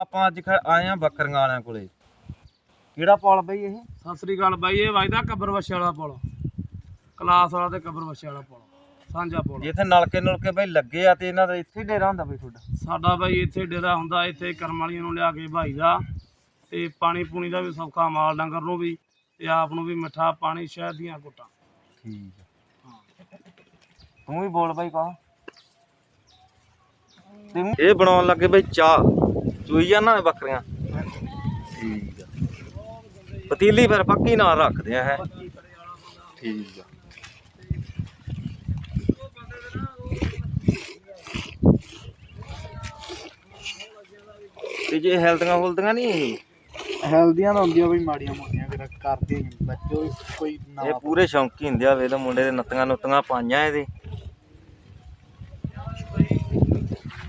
ਆਪਾਂ ਅੱਜ ਖ- ਆਏ ਆ ਬੱਕਰੀਆਂ ਵਾਲਿਆਂ ਕੋਲੇ। ਕਿਹੜਾ ਪੁਲ ਬਈ ਇਹ? ਸਤਿ ਸ੍ਰੀ ਅਕਾਲ ਬਾਈ ਇਹ ਵਜਦਾ ਕਬਰ ਵਛੇ ਵਾਲਾ ਪੁਲ। ਕਲਾਸ ਵਾਲਾ ਤੇ ਕਬਰ ਵਛੇ ਵਾਲਾ ਪੁਲ ਸਾਂਝਾ ਪੁਲ। ਜਿੱਥੇ ਨਲਕੇ ਨੁਲਕੇ ਬਈ ਲੱਗੇ ਆ ਤੇ ਇਹਨਾਂ ਦਾ ਇੱਥੇ ਡੇਰਾ ਹੁੰਦਾ ਬਈ ਤੁਹਾਡਾ। ਸਾਡਾ ਬਾਈ ਇੱਥੇ ਡੇਰਾ ਹੁੰਦਾ ਇੱਥੇ ਕਰਮ ਵਾਲੀਆਂ ਨੂੰ ਲਿਆ ਕੇ ਭਾਈ ਦਾ। ਤੇ ਪਾਣੀ ਪੂਣੀ ਦਾ ਵੀ ਸੌਖਾ ਮਾਲ ਡੰਗਰ ਨੂੰ ਵੀ ਤੇ ਆਪ ਨੂੰ ਵੀ ਮਿੱਠਾ ਪਾਣੀ ਸ਼ਹਿਦ ਦੀਆਂ ਕੁੱਟਾਂ। ਠੀਕ ਤੂੰ ਵੀ ਬੋਲ ਬਾਈ ਕਾ ਇਹ ਬਣਾਉਣ ਲੱਗੇ ਬਈ ਚਾਹ। ਚੂਈ ਜਾਣਾ ਬੱਕਰੀਆਂ। ਠੀਕ ਆ। ਪਤੀਲੀ ਫਿਰ ਪੱਕੀ ਨਾਲ ਰੱਖਦੇ ਆ ਹੈ ਠੀਕ ਆ। ਤੇ ਜੇ ਹੈਲਦੀਆਂ ਹੁਲਦੀਆਂ ਨਹੀਂ ਹੈਲਦੀਆਂ ਤਾਂ ਹੁੰਦੀਆਂ ਬਈ ਮਾੜੀਆਂ ਮੋਟੀਆਂ ਫਿਰ ਕਰਦੇ ਬੱਚੋ ਕੋਈ ਇਹ ਪੂਰੇ ਸ਼ੌਂਕੀ ਹੁੰਦੇ ਆ ਵੇ ਤਾਂ ਮੁੰਡੇ ਦੇ ਨੱਤੀਆਂ ਨੁੱਤੀਆਂ ਪਾਈਆਂ ਇਹਦੇ।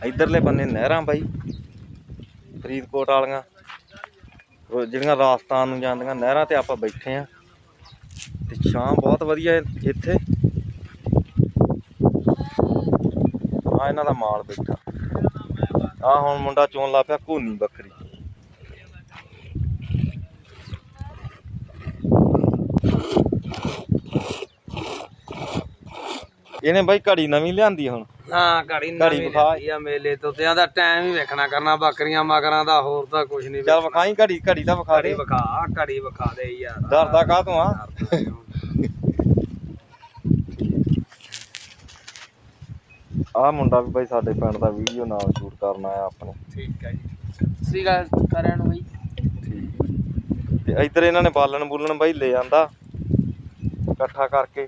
ਇਧਰਲੇ ਬੰਨੇ ਨਹਿਰਾਂ ਬਾਈ। ਫਰੀਦਕੋਟ ਵਾਲੀਆਂ। ਜਿਹੜੀਆਂ ਰਾਜਸਥਾਨ ਨੂੰ ਜਾਂਦੀਆਂ ਨਹਿਰਾਂ ਤੇ ਆਪਾਂ ਬੈਠੇ ਆ। ਤੇ ਸ਼ਾਮ ਬਹੁਤ ਵਧੀਆ ਇੱਥੇ। ਆ ਇਹਨਾਂ ਦਾ ਮਾਲ ਬੈਠਾ। ਆ ਹੁਣ ਮੁੰਡਾ ਚੋਣ ਲਾ ਪਿਆ, ਘੂਨੀ ਬੱਕਰੀ। ਇਹਨੇ ਬਾਈ ਘੜੀ ਨਵੀਂ ਲਿਆਂਦੀ ਹੁਣ। ਹਾਂ ਘੜੀ ਘੜੀ ਨਵੀਂ ਵਿਖਾ। ਲਿਆਂਦੀ ਆ ਮੇਲੇ ਤੋਂ। ਤੇ ਆਂਦਾ ਟਾਈਮ ਹੀ ਵੇਖਣਾ ਕਰਨਾ ਬੱਕਰੀਆਂ ਮਗਰਾਂ ਦਾ ਹੋਰ ਤਾਂ ਕੁਝ ਨਹੀਂ ਚੱਲ ਵਿਖਾਈ ਘੜੀ ਘੜੀ ਦਾ ਵਿਖਾ ਘੜੀ ਦੇ। ਵਿਖਾ ਘੜੀ ਵਿਖਾ ਦੇ ਯਾਰ। ਡਰਦਾ ਕਾਹ ਤੋਂ ਆ? ਆ ਮੁੰਡਾ ਵੀ ਬਾਈ ਸਾਡੇ ਪਿੰਡ ਦਾ ਵੀਡੀਓ ਨਾਲ ਸ਼ੂਟ ਕਰਨ ਆਇਆ ਆਪਣੇ। ਠੀਕ ਹੈ ਜੀ। ਸ੍ਰੀ ਅਕਾਲ ਸਾਰਿਆਂ ਨੂੰ ਬਈ। ਤੇ ਇੱਧਰ ਇਹਨਾਂ ਨੇ ਬਾਲਣ ਬੂਲਣ ਬਾਈ ਲੈ ਆਂਦਾ। ਇਕੱਠਾ ਕਰਕੇ। ਤੇ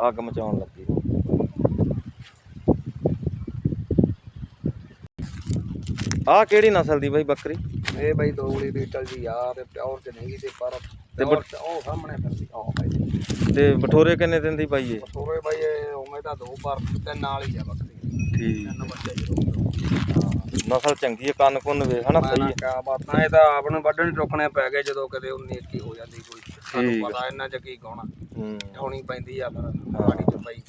ਅੱਗ ਮਚਾਉਣ ਲੱਗੇ। ਆ ਕਿਹੜੀ ਨਸਲ ਦੀ ਬਾਈ ਬੱਕਰੀ? ਇਹ ਬਈ ਦੋਗਲੀ ਬੀਟਲ ਜੀ ਆ ਤੇ ਪਿਓਰ ਚ ਨਹੀਂ ਤੇ ਪਰ ਤੇ ਚ ਉਹ ਸਾਹਮਣੇ ਫਿਰਦੀ ਉਹ ਬਈ। ਤੇ ਬਠੋਰੇ ਕਿੰਨੇ ਦਿਨ ਦੀ ਬਾਈ ਇਹ ਤੋਰੇ ਬਈ ਇਹ ਉਵੇਂ ਤਾਂ ਦੋ ਪਰ ਤੇ ਨਾਲ ਹੀ ਆ ਬੱਕਰੀ। ਠੀਕ। ਤਿੰਨ ਬੱਚੇ ਨਸਲ ਚੰਗੀ ਹੈ ਕੰਨ ਕੁੰਨ ਵੇ ਹਨਾ ਸਹੀ ਹੈ ਕਿਆ ਬਾਤਾਂ ਇਹ ਤਾਂ ਆਪ ਨੂੰ ਵੱਢਣ ਟੋਕਣੇ ਪੈ ਗਏ ਜਦੋਂ ਕਦੇ 19 21 ਹੋ ਜਾਂਦੀ ਕੋਈ ਤੁਹਾਨੂੰ ਠੀਕ ਆ। ਪਤਾ ਇਹਨਾਂ ਚ ਕੀ ਗਾਉਣਾ ਹੂੰ। ਢਾਉਣੀ ਪੈਂਦੀ ਆ ਫਿਰ ਮਾੜੀ ਚ ਬਈ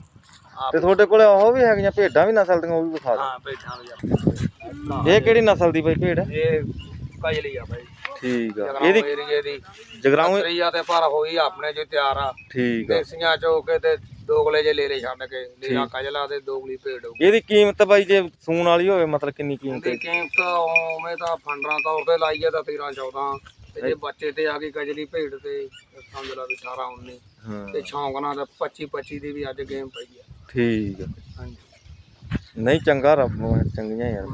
ਆਪ ਤੇ ਤੁਹਾਡੇ ਕੋਲੇ ਉਹ ਵੀ ਹੈਗੀਆਂ ਭੇਡਾਂ ਵੀ ਨਸਲ ਦੀਆਂ ਉਹ ਵੀ ਵਿਖਾ ਹਾਂ ਬੈਠਾਂ ਦਿਓ ਇਹ ਕਿਹੜੀ ਨਸਲ ਦੀ ਬਾਈ ਭੇਡ? ਇਹ ਕਜਲੀ ਆ ਬਈ। ਠੀਕ ਆ। ਇਹਦੀ ਏਰੀਏ ਦੀ। ਜਗਰਾਉਂ ਤਰੀਆ ਤੇ ਪਰ ਹੋਈ ਆਪਣੇ ਚ ਤਿਆਰ ਆ। ਠੀਕ ਆ। ਦੇਸੀਆਂ ਚੋਕੇ ਤੇ ਦੋਗਲੇ ਜੇ ਲੇਲੇ ਛੱਡ ਕੇ ਲੀਲਾ ਕਜਲਾ ਤੇ ਦੋਗਲੀ ਭੇਡ ਹੋ ਇਹਦੀ ਕੀਮਤ ਬਾਈ ਜੇ ਸੂਣ ਵਾਲੀ ਹੋਵੇ ਮਤਲਬ ਕਿੰਨੀ ਕੀਮਤ ਹੈ? ਕੀਮਤ ਉਵੇਂ ਤਾਂ ਫੰਡਰਾਂ ਤੌਰ ਤੇ ਲਾਈਏ ਤਾਂ 13 14 ਤੇ ਜੇ ਬੱਚੇ ਤੇ ਆ ਗਈ ਕਜਲੀ ਭੇਡ ਤੇ ਸਮਝ ਲਾ ਵੀ 18 19 ਹਾਂ। ਤੇ ਸ਼ੌਂਕ ਨਾਲ ਤਾਂ 25 25 ਦੀ ਵੀ ਅੱਜ ਗੇਮ ਪਈ ਆ। ਠੀਕ ਆ। ਹਾਂਜੀ। ਨਹੀਂ ਚੰਗਾ ਰੱਬ ਚੰਗੀਆਂ ਯਾਰ।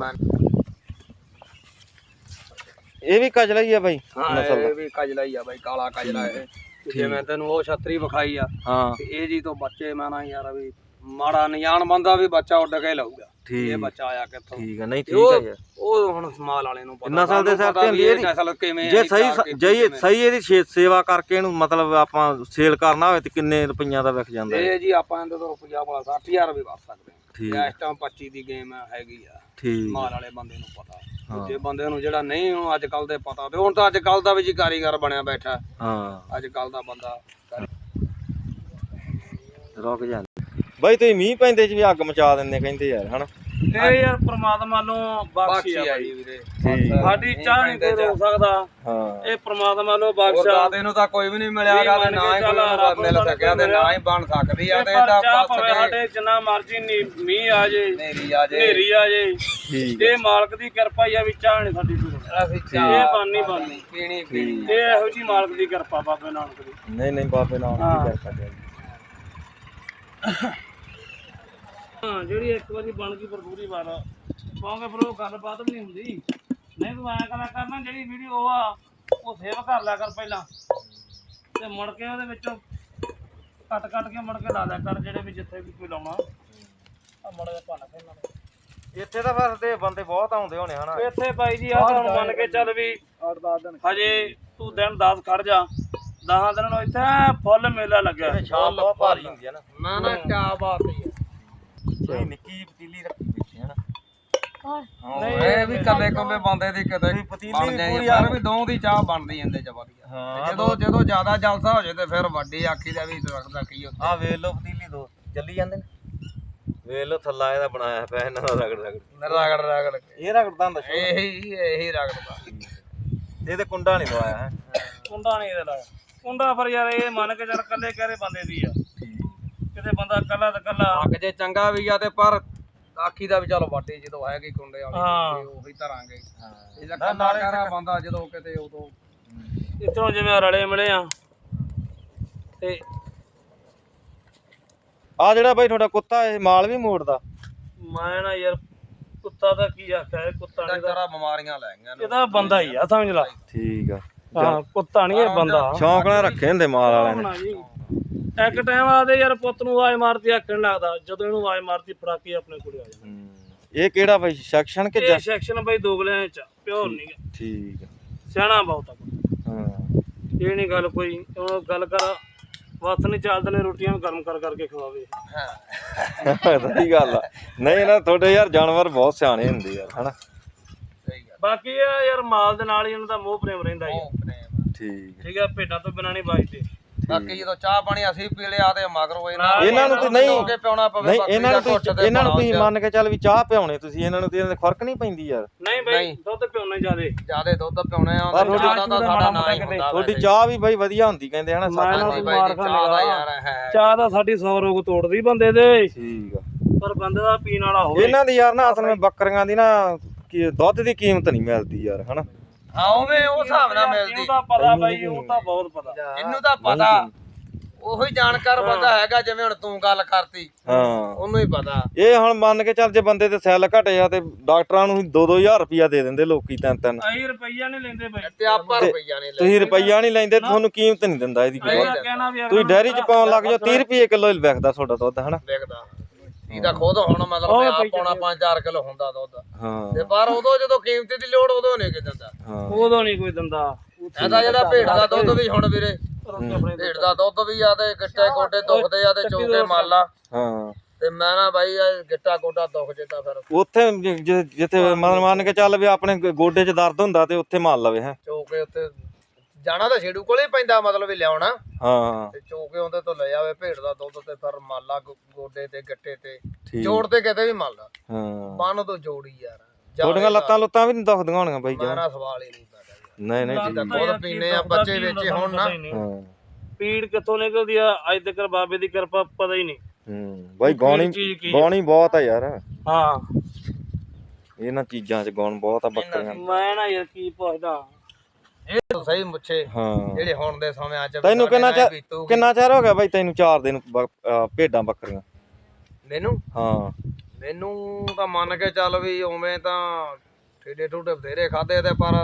ਇਹ ਵੀ ਕਜਲਾ ਹੀ ਆ ਬਾਈ ਹਾਂ ਇਹ ਵੀ ਕਜਲਾ ਹੀ ਆ ਬਾਈ ਕਾਲਾ ਕਜਲਾ ਇਹ। ਜਿਵੇਂ ਤੈਨੂੰ ਉਹ ਛਤਰੀ ਵਿਖਾਈ ਆ ਹਾਂ। ਤੇ ਇਹ ਜੀ ਤੋਂ ਬੱਚੇ ਮੈਂ ਨਾ ਯਾਰ ਵੀ ਮਾੜਾ ਨਿਆਣ ਬੰਦਾ ਵੀ ਬੱਚਾ ਉੱਡ ਕੇ ਲਊਗਾ ਠੀਕ। ਇਹ ਬੱਚਾ ਆਇਆ ਕਿੱਥੋਂ ਠੀਕ ਆ ਨਹੀਂ ਠੀਕ ਆ ਉਹ ਯਾਰ ਉਹ ਹੁਣ ਸਮਾਲ ਵਾਲੇ ਨੂੰ ਪਤਾ ਨਸਲ ਦੇ ਸਾਨੂੰ ਸਿਰ ਤੇ ਹੁੰਦੀ ਇਹ ਇਹਦੀ। ਨਸਲ ਕਿਵੇਂ ਜੇ ਸਹੀ ਜੇ। ਸਹੀ ਇਹਦੀ ਛੇ- ਸੇਵਾ ਕਰਕੇ ਇਹਨੂੰ ਮਤਲਬ ਆਪਾਂ ਸੇਲ ਕਰਨਾ ਹੋਵੇ ਤੇ ਕਿੰਨੇ ਰੁਪਈਆਂ ਦਾ ਵਿਕ ਜਾਂਦਾ ਹੈ? ਇਹ ਜੀ ਆਪਾਂ ਇਹਦੇ ਤੋਂ ਰੁਪਿਆ ਵਾਲਾ 60000 ਵੀ ਵਾਰ ਸਕਦੇ ਹਾਂ ਠੀਕ ਇਹ ਇਸ ਟਾਈਮ 25 ਦੀ ਗੇਮ ਹੈਗੀ ਆ ਠੀਕ ਮਾਲ ਵਾਲੇ ਬੰਦੇ ਨੂੰ ਪਤਾ ਹਾਂ। ਦੂਜੇ ਬੰਦੇ ਨੂੰ ਜਿਹੜਾ ਨਹੀਂ ਉਹਨੂੰ ਅੱਜ ਕੱਲ ਦੇ ਪਤਾ ਤੇ ਹੁਣ ਤਾਂ ਅੱਜ ਕੱਲ ਦਾ ਵੀ ਜੀ ਕਾਰੀਗਰ ਬਣਿਆ ਬੈਠਾ ਹਾਂ ਅੱਜ ਕੱਲ ਦਾ ਬੰਦਾ ਰੁਕ ਜਾਂਦੇ ਬਾਈ ਤੁਸੀਂ ਮੀਂਹ ਪੈਂਦੇ ਚ ਵੀ ਅੱਗ ਮਚਾ ਦਿੰਦੇ ਕਹਿੰਦੇ ਯਾਰ ਹਨਾ? ਇਹ ਯਾਰ ਪ੍ਰਮਾਤਮਾ ਨੂੰ ਬਖਸ਼ੀ ਆ ਬਾਈ ਵੀਰੇ। ਠੀਕ। ਸਾਡੀ ਚਾਹ ਨਹੀਂ ਕੋਈ ਰੋਕ ਸਕਦਾ। ਹਾਂ। ਇਹ ਪ੍ਰਮਾਤਮਾ ਨੂੰ ਹੋਰ ਬਖਸ਼ਾ ਦਾਦੇ ਨੂੰ ਤਾਂ ਕੋਈ ਵੀ ਨਹੀਂ ਮਿਲਿਆ ਗਾ ਤੇ ਨਾ ਹੀ ਕੋਈ ਨੂੰ ਮਿਲ ਸਕਿਆ ਤੇ ਨਾ ਹੀ ਬਣ ਸਕਦੀ ਆ ਤੇ ਪਰ ਇਹਦਾ ਚਾਹ ਬਸ ਭਾਵੇਂ ਕੇ ਸਾਡੇ ਜਿੰਨਾ ਮਰਜ਼ੀ ਨੀ- ਮੀਂਹ ਆ ਜੇ ਨੇਰੀ ਆ ਜੇ। ਹਨੇਰੀ ਆ ਜੇ। ਠੀਕ ਇਹ ਮਾਲਕ ਦੀ ਕਿਰਪਾ ਹੀ ਆ ਵੀ ਚਾਹ ਨਹੀਂ ਸਾਡੀ ਕੋਈ ਰੋਕ ਅਸੀਂ ਇਹ ਚਾਹ ਬਾਨੀ ਬਾਨੀ ਪੀਣੀ ਪੀਣੀ। ਇਹ ਇਹੋ ਜੀ ਮਾਲਕ ਦੀ ਕਿਰਪਾ ਬਾਬੇ ਨਾਨਕ ਦੀ। ਨਹੀਂ ਨਹੀਂ ਬਾਬੇ ਹਾਂ। ਕੀ ਕਰ ਸਕਦੇ ਹਾਂ ਜਿਹੜੀ ਇੱਕ ਵਾਰੀ ਬਣ ਗਈ ਭਰਪੂਰੀ ਵਾਰ ਕਿਉਂਕਿ ਫਿਰ ਉਹ ਗੱਲਬਾਤ ਵੀ ਨਹੀਂ ਹੁੰਦੀ। ਨਹੀਂ ਤੂੰ ਐਂ ਕਰਾ ਕਰਨਾ ਜਿਹੜੀ ਵੀਡੀਓ ਉਹ ਆ ਉਹ ਸੇਵ ਕਰ ਲਿਆ ਕਰ ਪਹਿਲਾਂ। ਤੇ ਮੁੜ ਕੇ ਉਹਦੇ ਵਿੱਚੋਂ ਕੱਟ ਕੱਟ ਕੇ ਮੁੜ ਕੇ ਲਾ ਲਿਆ ਕਰ ਜਿਹੜੇ ਵੀ ਜਿੱਥੇ ਵੀ ਕੋਈ ਲਾਉਣਾ। ਆ ਮੁੜ ਕੇ ਭੰਨ ਕੇ ਨਾਲ ਇੱਥੇ ਤਾਂ ਬਸ ਤੇ ਬੰਦੇ ਬਹੁਤ ਆਉਂਦੇ ਹੋਣੇ ਹਨਾ? ਇੱਥੇ ਬਾਈ ਜੀ ਆ ਤਾਂ ਹੁਣ ਮੰਨ ਕੇ ਚੱਲ ਵੀ 8-10 ਦਿਨ। ਹਜੇ ਤੂੰ ਦਿਨ 10 ਖੜ ਜਾ। 10 ਦਿਨਾਂ ਨੂੰ ਇੱਥੇ ਫੁੱਲ ਮੇਲਾ ਲੱਗਿਆ। ਸ਼ਾਮ ਬਹੁਤ ਭਾਰੀ ਹੁੰਦੀ ਹੈ ਨਾ। ਨਾ ਨਾ ਚਾਹ ਬਾਤ ਹੀ ਆ ਕੋਈ ਨਿੱਕੀ ਜਿਹੀ ਪਤੀਲੀ ਰੱਖੀ ਬੈਠੀ ਹੈ ਨਾ। ਇਹ ਵੀ ਕੱਲੇ ਕੱਲੇ ਬੰਦੇ ਦੀ ਕਿਤੇ ਤੁਸੀਂ ਪਤੀਲੀ ਬਣ ਵੀ ਜਾਂਦੀ ਪੂਰੀ ਆ, ਪਰ ਵੀ ਦੋ ਦੀ ਚਾਹ ਬਣਦੀ ਜਾਂਦੇ ਚ ਵਧੀਆ ਹਾਂ ਤੇ ਜਦੋਂ ਜਦੋਂ ਜ਼ਿਆਦਾ ਜਲਸਾ ਹੋ ਜਾਏ ਤੇ ਫਿਰ ਵੱਡੀ ਆਖੀ ਦਾ ਵੀ ਰੱਖਦਾ ਕੀ ਉੱਤੇ ਆ ਵੇਖ ਲਓ ਪਤੀਲੀ ਦੋ ਚੱਲੀ ਜਾਂਦੇ ਨੇ। ਵੇਖ ਲੋ ਥੱਲਾ ਇਹਦਾ ਬਣਾਇਆ ਪਿਆ ਇਹਨਾਂ ਦਾ ਰਗੜ ਰਗੜ। ਰਗੜ ਰਗੜ ਕੇ। ਇਹ ਰਗੜਦਾ ਹੁੰਦਾ ਇਹੀ ਇਹੀ ਰਗੜਦਾ। ਇਹਦੇ ਕੁੰਡਾ ਨਹੀਂ ਲਵਾਇਆ ਹੈ। ਕੁੰਡਾ ਨਹੀਂ ਇਹਦੇ ਲਾਇਆ। ਕੁੰਡਾ ਫਿਰ ਯਾਰ ਇਹ ਮੰਨ ਕੇ ਚੱਲ ਕੱਲੇ ਕਹਰੇ ਬੰਦੇ ਦੀ ਆ। ਕਿਤੇ ਬੰਦਾ ਕੱਲਾ ਤੇ ਕੱਲਾ ਅੱਗ ਜੇ ਚੰਗਾ ਵੀ ਆ ਤੇ ਪਰ ਆਖੀ ਦਾ ਵੀ ਚਲੋ ਵਾਟੇ ਜਦੋਂ ਹੈਗੀ ਕੁੰਡੇ ਹਾਂ। ਵਾਲੀ ਉਹੀ ਧਰਾਂਗੇ। ਇਹ ਤਾਂ ਕੱਲਾ ਕਰਾ ਬੰਦਾ ਜਦੋਂ ਕਿਤੇ ਉਦੋਂ। ਇਤਰੋਂ ਜਿਵੇਂ ਰਲੇ ਮਿਲੇ ਆ। ਤੇ ਆ ਜਿਹੜਾ ਬਾਈ ਤੁਹਾਡਾ ਕੁੱਤਾ ਇਹ ਮਾਲ ਵੀ ਮੋੜਦਾ? ਮੈਂ ਨਾ ਯਾਰ ਕੁੱਤਾ ਦਾ ਕੀ ਆਖਿਆ ਇਹ ਕੁੱਤਾ ਤਾਂ ਨਹੀਂ ਦਾ ਬਿਮਾਰੀਆਂ ਲੈ ਗਈਆਂ ਨੇ ਇਹਦਾ ਬੰਦਾ ਹੀ ਆ ਸਮਝ ਲਾ। ਠੀਕ ਆ। ਹਾਂ ਕੁੱਤਾ ਨਹੀਂ ਇਹ ਬੰਦਾ। ਸ਼ੌਂਕ ਨਾਲ ਰੱਖੇ ਹੁੰਦੇ ਮਾਲ ਵਾਲਿਆਂ ਨੇ। ਜੀ। ਇੱਕ ਟਾਈਮ ਆਦੇ ਯਾਰ ਪੁੱਤ ਨੂੰ ਆਵਾਜ਼ ਮਾਰਦੀ ਆਖਣ ਲੱਗਦਾ ਜਦੋਂ ਇਹਨੂੰ ਆਵਾਜ਼ ਮਾਰਦੀ ਫੜਾਕੀ ਆਪਣੇ ਕੋਲੇ ਆ ਜਾਂਦਾ। ਇਹ ਕਿਹੜਾ ਬਾਈ ਸੈਕਸ਼ਨ ਕਿ ਇਹ ਸੈਕਸ਼ਨ ਬਈ ਦੋਗਲਿਆਂ ਚ ਪਿਓਰ ਨਹੀਂ ਗਾ। ਠੀਕ ਆ। ਸਿਆਣਾ ਬਹੁਤ ਆ। ਹਾਂ। ਇਹ ਨਹੀਂ ਗੱਲ ਕੋਈ ਉਹ ਗੱਲ ਕਰ ਵਸ ਨਹੀਂ ਚੱਲਦੇ ਨੇ ਰੋਟੀਆਂ ਨੂੰ ਗਰਮ ਕਰ ਕਰਕੇ ਖਵਾਵੇ। ਸਹੀ ਗੱਲ ਆ। ਨਹੀਂ ਨਾ ਤੁਹਾਡੇ ਯਾਰ ਜਾਨਵਰ ਬਹੁਤ ਸਿਆਣੇ ਹੁੰਦੇ ਯਾਰ ਹਨਾ? ਸਹੀ ਗੱਲ। ਬਾਕੀ ਇਹ ਯਾਰ ਮਾਲ ਦੇ ਨਾਲ ਹੀ ਇਹਨਾਂ ਦਾ ਮੋਹ ਪ੍ਰੇਮ ਰਹਿੰਦਾ ਪ੍ਰੇਮ। ਠੀਕ ਠੀਕ ਹੈ ਭੇਡਾਂ ਤੋਂ ਬਿਨਾਂ ਨਹੀਂ ਬਾਜਦੇ ਬਾਕੀ ਜਦੋਂ ਚਾਹ ਪਾਣੀ ਅਸੀਂ ਪੀ ਲਿਆ ਤੇ ਮਗਰੋਂ ਇਹਨਾਂ ਇਹਨਾਂ ਨੂੰ ਤੇ ਨਹੀਂ ਹੋ ਕੇ ਪਿਉਣਾ ਪਵੇ ਨਹੀਂ ਇਹਨਾਂ ਨੂੰ ਤੁਸੀਂ ਤੇ ਇਹਨਾਂ ਨੂੰ ਤੁਸੀਂ ਪਾਉਣਾ ਮੰਨ ਕੇ ਚੱਲ ਵੀ ਚਾਹ ਪਿਆਉਣੇ ਤੁਸੀਂ ਇਹਨਾਂ ਨੂੰ ਤੇ ਇਹਨਾਂ ਦੇ ਫ਼ਰਕ ਨਹੀਂ ਪੈਂਦੀ ਯਾਰ। ਨਹੀਂ ਬਈ ਦੁੱਧ ਪਿਉਣੇ ਜਿਆਦੇ। ਜਿਆਦੇ ਦੁੱਧ ਪਿਉਣੇ ਆ ਪਰ ਸਾਡਾ ਨਾ ਹੀ ਹੁੰਦਾ ਤੁਹਾਡੀ ਚਾਹ ਵੀ ਬਾਈ ਵਧੀਆ ਹੁੰਦੀ ਕਹਿੰਦੇ ਹਨਾ ਸਾਡਾ ਬਾਈ ਚਾਹ ਦਾ। ਯਾਰ ਹੈ ਚਾਹ ਦਾ ਸਾਡੀ 100 ਰੋਗ ਤੋੜਦੀ ਬੰਦੇ ਦੇ। ਠੀਕ ਆ। ਪਰ ਬੰਦੇ ਦਾ ਪੀਣ ਵਾਲਾ ਹੋਵੇ। ਇਹਨਾਂ ਦੀ ਯਾਰ ਨਾ ਅਸਲ ਵਿੱਚ ਬੱਕਰੀਆਂ ਦੀ ਨਾ ਕੀ ਦੁੱਧ ਦੀ ਕੀਮਤ ਨਹੀਂ ਮਿਲਦੀ ਯਾਰ ਹਨਾ। ਹਾਂ ਉਵੇਂ ਉਹ ਹਿਸਾਬ ਨਾਲ ਮਿਲਦੀ। ਇਹਨੂੰ ਤਾਂ ਪਤਾ ਬਾਈ ਉਹ ਤਾਂ ਬਹੁਤ ਪਤਾ। ਇਹਨੂੰ ਤਾਂ ਪਤਾ ਉਹੀ ਜਾਣਕਾਰ ਬੰਦਾ ਹੈਗਾ ਜਿਵੇਂ ਹੁਣ ਤੂੰ ਗੱਲ ਕਰਤੀ। ਹਾਂ। ਉਹਨੂੰ ਹੀ ਪਤਾ। ਇਹ ਹੁਣ ਮੰਨ ਕੇ ਚੱਲ ਜੇ ਬੰਦੇ ਦੇ ਸੈੱਲ ਘਟੇ ਆ ਤੇ ਡਾਕਟਰਾਂ ਨੂੰ 2-2000 ਰੁਪਿਆ ਦੇ ਦਿੰਦੇ ਲੋਕੀ ਤਿੰਨ ਤਿੰਨ ਅਸੀਂ ਰੁਪਈਆ ਨਹੀਂ ਲੈਂਦੇ ਬਾਈ। ਤੇ ਆਪਾਂ ਰੁਪਈਆ ਨਹੀਂ ਲੈ ਤੁਸੀਂ ਰੁਪਈਆ ਨਹੀਂ ਲੈਂਦੇ ਤੁਹਾਨੂੰ ਕੀਮਤ ਨਹੀਂ ਦਿੰਦਾ ਇਹਦੀ ਕੋਈ। ਅਸੀਂ ਤਾਂ ਕਹਿਣਾ ਵੀ ਤੁਸੀਂ ਡੈਰੀ 'ਚ ਪਾਉਣ ਲੱਗ ਜਾਓ 30 ਰੁਪਏ ਕਿਲੋ ਹੀ ਵਿਕਦਾ ਤੁਹਾਡਾ ਦੁੱਧ ਹਨਾ? ਵੇਖਦਾ। ਇਹਦਾ ਖੁਦ ਹੁਣ ਮਤਲਬ ਵੀ ਆਪ ਪਾਉਣਾ 5-4 ਕਿਲੋ ਹੁੰਦਾ ਦੁੱਧ। ਹਾਂ। ਤੇ ਪਰ ਉਦੋਂ ਜਦੋਂ ਕੀਮਤੀ ਦੀ ਲੋੜ ਉਦੋਂ ਨਹੀਂ ਕਿ ਦਿੰਦਾ। ਹਾਂ। ਉਦੋਂ ਨਹੀਂ ਕੋਈ ਦਿੰਦਾ। ਇਹਦਾ ਜਿਹੜਾ ਭੇਡ ਦਾ ਦੁੱਧ ਵੀ ਹੁਣ ਵੀਰੇ ਭੇਡ ਦਾ ਦੁੱਧ ਵੀ ਆ ਤੇ ਗਿੱਟੇ ਗੋਡੇ ਦੁਖਦੇ ਆ ਤੇ ਚੋਕੇ ਮੰਨ ਲਾ ਹਾਂ। ਤੇ ਮੈਂ ਨਾ ਬਾਈ ਗਿੱਟਾ ਗੋਡਾ ਦੁਖ ਜੇ ਤਾਂ ਫਿਰ। ਉੱਥੇ ਜਿੱਥੇ ਮੰਨ ਮੰਨ ਕੇ ਚੱਲ ਵੀ ਆਪਣੇ ਗੋਡੇ 'ਚ ਦਰਦ ਹੁੰਦਾ ਤੇ ਉੱਥੇ ਮੰਨ ਲਵੇ ਹੈ। ਚੋਕੇ ਉੱਤੇ ਜਾਣਾ ਤਾਂ ਛੇੜੂ ਕੋਲੇ ਹੀ ਪੈਂਦਾ ਮਤਲਬ ਵੀ ਲਿਆਉਣਾ। ਹਾਂ। ਤੇ ਚੋਕੇ ਉਹਦੇ ਤੋਂ ਲੈ ਆਵੇ ਭੇਡ ਦਾ ਦੁੱਧ ਤੇ ਫਿਰ ਮੰਨ ਲਾ ਗੋ- ਗੋਡੇ ਤੇ ਗਿੱਟੇ ਤੇ ਠੀਕ। ਜੋੜ ਤੇ ਕਿਤੇ ਵੀ ਮੰਨ ਲਾ ਹਾਂ। ਬੰਨ ਤੋਂ ਜੋੜੀ ਯਾਰ। ਤੁਹਾਡੀਆਂ ਲੱਤਾਂ ਲੁੱਤਾਂ ਵੀ ਨਹੀਂ ਦੁਖਦੀਆਂ ਹੋਣੀਆਂ ਬਾਈ ਜਾਨ ਮਾਰਾ ਸਵਾਲ ਹੀ ਨਹੀਂ ਪੈਦਾ ਨਹੀਂ ਨਹੀਂ ਠੀਕ ਬਹੁਤ ਪੀਨੇ ਆ ਬੱਚੇ ਵਿੱਚ ਹੁਣ ਨਾ। ਹਾਂ ਪੀੜ ਕਿੱਥੋਂ ਨਿਕਲਦੀ ਆ? ਅੱਜ ਤੱਕ ਬਾਬੇ ਦੀ ਕਿਰਪਾ ਪਤਾ ਹੀ ਨਹੀਂ। ਹੂੰ। ਬਾਈ ਗਾਉਣੀ ਚੀਜ਼ ਕੀ ਆ? ਗਾਉਣੀ ਬਹੁਤ ਆ ਯਾਰ। ਹਾਂ। ਇਹਨਾਂ ਚੀਜ਼ਾਂ 'ਚ ਗਾਉਣ ਬਹੁਤ ਆ ਬੱਕਰੀਆਂ ਮੈਂ ਨਾ ਯਾਰ ਕੀ ਪੁੱਛਦਾ। ਸਹੀ ਮੁੱਛੇ ਹਾਂ। ਜਿਹੜੇ ਹੁਣ ਦੇ ਸਮਿਆਂ ਚ ਤੈਨੂੰ ਕਿੰਨਾ ਚਿਰ। ਕਿੰਨਾ ਚਿਰ ਹੋ ਗਿਆ ਬਾਈ ਤੈਨੂੰ ਚਾਰ ਦਿਨ ਬ- ਅਹ ਭੇਡਾਂ ਬੱਕਰੀਆਂ? ਮੈਨੂੰ? ਹਾਂ। ਮੈਨੂੰ ਤਾਂ ਮੰਨ ਕੇ ਚੱਲ ਵੀ ਉਵੇਂ ਤਾਂ ਠੇਡੇ ਠੂਡੇ ਬਥੇਰੇ ਖਾਦੇ ਤੇ ਪਰ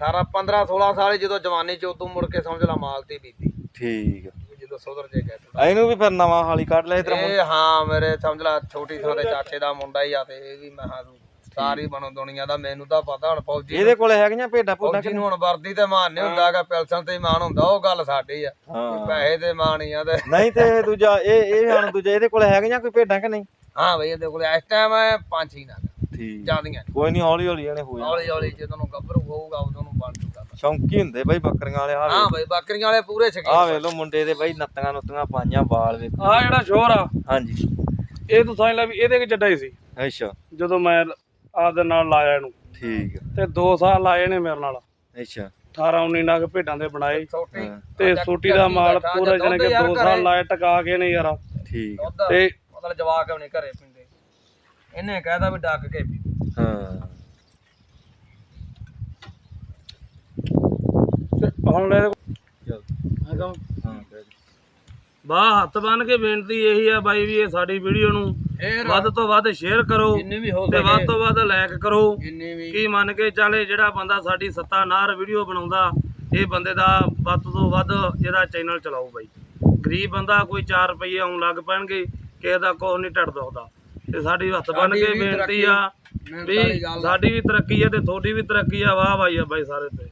18 15 16 ਸਾਲ ਜਦੋਂ ਜਵਾਨੀ ਚ ਉਦੋਂ ਮੁੜ ਕੇ ਸਮਝ ਲਾ ਮਾਲ ਤੇ ਬੀਤੀ। ਠੀਕ ਜਦੋਂ ਸੁਧਰ ਜੇ ਗਏ ਇਹਨੂੰ ਵੀ ਫਿਰ ਨਵਾਂ ਹਾਲੀ ਕੱਢ ਲਿਆ ਇਧਰ ਇਹ ਹਾਂ ਮੇਰੇ ਸਮਝ ਲਾ ਛੋਟੀ ਥਾਂ ਦੇ ਚਾਚੇ ਦਾ ਮੁੰਡਾ ਹੀ ਆ ਤੇ ਇਹ ਵੀ ਮੈਂ ਹਾਂ ਸਾਰੀ ਬਣੋ ਦੁਨੀਆ ਦਾ ਮੈਨੂੰ ਤਾਂ ਪਤਾ ਹੁਣ ਫੌਜੀ ਇਹਦੇ ਕੋਲੇ ਹੈਗੀਆਂ ਭੇਡਾਂ ਭੂਡਾਂ ਫੌਜੀ ਨੂੰ ਹੁਣ ਵਰਦੀ ਤੇ ਮਾਨ ਨਹੀਂ ਹੁੰਦਾ ਹੈਗਾ ਪੈਲਸਨ ਤੇ ਮਾਨ ਹੁੰਦਾ ਉਹ ਗੱਲ ਸਾਡੀ ਆ। ਹਾਂ। ਪੈਸੇ ਤੇ ਮਾਨ ਹੀ ਆ ਤੇ। ਨਹੀਂ ਤੇ ਇਹ ਦੂਜਾ ਇਹ ਇਹ ਹੁਣ ਦੂਜਾ ਇਹਦੇ ਕੋਲੇ ਹੈਗੀਆਂ ਕੋਈ ਭੇਡਾਂ ਕਿ ਨਹੀਂ? ਹਾਂ ਬਈ ਇਹਦੇ ਕੋਲ ਇਸ ਟਾਈਮ ਪੰਜ ਹੀ ਨਾ ਠੀਕ। ਜਿਆਦੀਆਂ ਕੋਈ ਨਹੀਂ ਹੌਲੀ ਹੌਲੀ ਇਹਨੇ ਹੋ ਜਾਣਾ। ਹੌਲੀ ਹੌਲੀ ਜਦੋਂ ਨੂੰ ਗੱਭਰੂ ਹੋਊਗਾ ਉਦੋਂ ਨੂੰ ਬਣ ਜੂਗਾ ਸ਼ੌਂਕੀ ਹੁੰਦੇ ਬਾਈ ਬੱਕਰੀਆਂ ਵਾਲੇ ਆ ਹਾਂ ਬਈ ਬੱਕਰੀਆਂ ਵਾਲੇ ਪੂਰੇ ਸ਼ਕੀਨ ਆ ਵੇਖ ਲੋ ਮੁੰਡੇ ਦੇ ਬਾਈ ਨੱਤੀਆਂ ਨੁੱਤੀਆਂ ਪਾਈਆਂ ਵਾਲ ਵੇਖ। ਆ ਜਿਹੜਾ ਸ਼ੋਰ ਆ ਹਾਂਜੀ। ਇਹ ਤੂੰ ਸਮਝ ਲੈ ਵੀ ਇਹਦੇ ਕਿ ਜੱਡਾ ਹੀ ਸੀ? ਅੱਛਾ। ਜਦੋਂ ਮੈਂ ਆਪਦੇ ਨਾਲ ਲਾਇਆ ਇਹਨੂੰ। ਠੀਕ ਆ। ਤੇ 2 ਸਾਲ ਲਾਏ ਨੇ ਮੇਰੇ ਨਾਲ। ਅੱਛਾ। 18 19 ਨਗ ਭੇਡਾਂ ਦੇ ਬਣਾਏ। ਤੇ ਸੋਟੀ ਦਾ ਮਾਲ ਪੂਰਾ ਜਣ ਕੇ ਦੁੱਧ 2 ਯਾਰ ਸਾਲ ਲਾਏ ਟਕਾ ਕੇ ਨੇ ਯਾਰ। ਠੀਕ ਤੇ ਮਤਲਬ ਜਵਾਕ ਨਹੀਂ ਘਰੇ ਪੀਂਦੇ। ਇਹਨੇ ਕਹਿਦਾ ਵੀ ਡੱਕ ਕੇ ਹਾਂ। ਤੇ ਹੁਣ ਲੈ ਚੱਲ। ਮੈਂ ਕਹਾਂ ਹਾਂ ਬਾ ਹੱਥ ਬੰਨ ਕੇ ਬੇਨਤੀ ਇਹੀ ਆ ਬਾਈ ਵੀ ਇਹ ਸਾਡੀ ਵੀਡੀਓ ਨੂੰ ਵੱਧ ਤੋਂ ਵੱਧ ਸ਼ੇਅਰ ਕਰੋ ਤੇ ਵੱਧ ਤੋਂ ਵੱਧ ਲਾਈਕ ਕਰੋ। ਕੀ ਮੰਨ ਕੇ ਚੱਲੇ ਜਿਹੜਾ ਬੰਦਾ ਸਾਡੀ ਸੱਤਾ ਨਾਰ ਵੀਡੀਓ ਬਣਾਉਂਦਾ ਇਹ ਬੰਦੇ ਦਾ ਵੱਧ ਤੋਂ ਵੱਧ ਇਹਦਾ ਚੈਨਲ ਚਲਾਓ ਬਾਈ। ਗਰੀਬ ਬੰਦਾ ਕੋਈ 4 ਰੁਪਏ ਆਉਣ ਲੱਗ ਪੈਣਗੇ ਕਿਸੇ ਦਾ ਕੋਈ ਨਹੀਂ ਟੱਟ ਦੁਖਦਾ ਤੇ ਸਾਡੀ ਹੱਥ ਬੰਨ ਕੇ ਬੇਨਤੀ ਆ ਵੀ। ਸਾਡੀ ਵੀ ਤਰੱਕੀ ਆ ਤੇ ਤੁਹਾਡੀ ਵੀ ਤਰੱਕੀ ਆ ਵਾਹ ਆ ਬਾਈ ਸਾਰੇ ਤੇ।